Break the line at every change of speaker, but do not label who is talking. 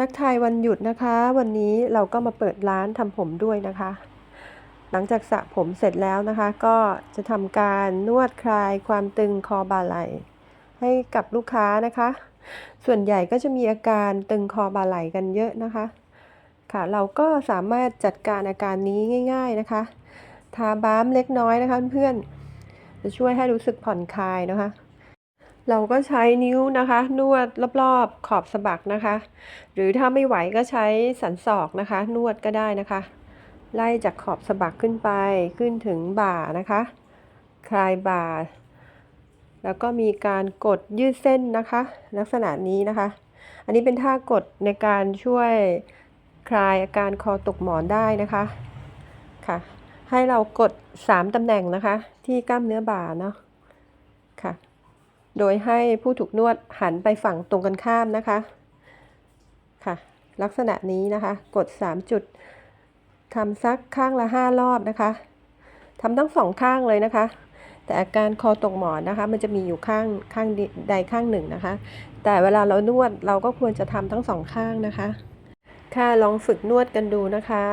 ทักทายวันหยุดนะคะ วันนี้เราก็มาเปิดร้านทำผมด้วยนะคะ หลังจากสระผมเสร็จแล้วนะคะ ก็จะทำการนวดคลายความตึงคอบ่าไหล่ให้กับลูกค้านะคะ ส่วนใหญ่ก็จะมีอาการตึงคอบ่าไหล่กันเยอะนะคะ ค่ะ เราก็สามารถจัดการอาการนี้ง่าย ๆนะคะ ทาบ้ามเล็กน้อยนะคะเพื่อนจะช่วยให้รู้สึกผ่อนคลายนะคะ เราก็ใช้นิ้วนะคะ นวดรอบๆขอบสะบักนะคะ หรือถ้าไม่ไหวก็ใช้สันศอกนะคะ นวดก็ได้นะคะ ไล่จากขอบสะบักขึ้นไปขึ้นถึงบ่านะคะ คลายบ่า แล้วก็มีการกดยืดเส้นนะคะ ลักษณะนี้นะคะ อันนี้เป็นท่ากดในการช่วยคลายอาการคอตกหมอนได้นะคะค่ะ ให้เรากด 3ตำแหน่งนะคะ ที่กล้ามเนื้อบ่าเนาะค่ะ โดยให้ผู้ถูกนวดหันไปฝั่งตรงกันข้ามนะคะ ค่ะ ลักษณะนี้นะคะ กด 3 จุดทำสักข้างละ 5 รอบนะคะทำทั้งสองข้างเลยนะคะ แต่อาการคอตกหมอนนะคะ มันจะมีอยู่ข้างข้างใดข้างหนึ่งนะคะ แต่เวลาเรานวดเราก็ควรจะทำทั้งสองข้างนะคะ ค่ะลองฝึกนวดกันดูนะคะ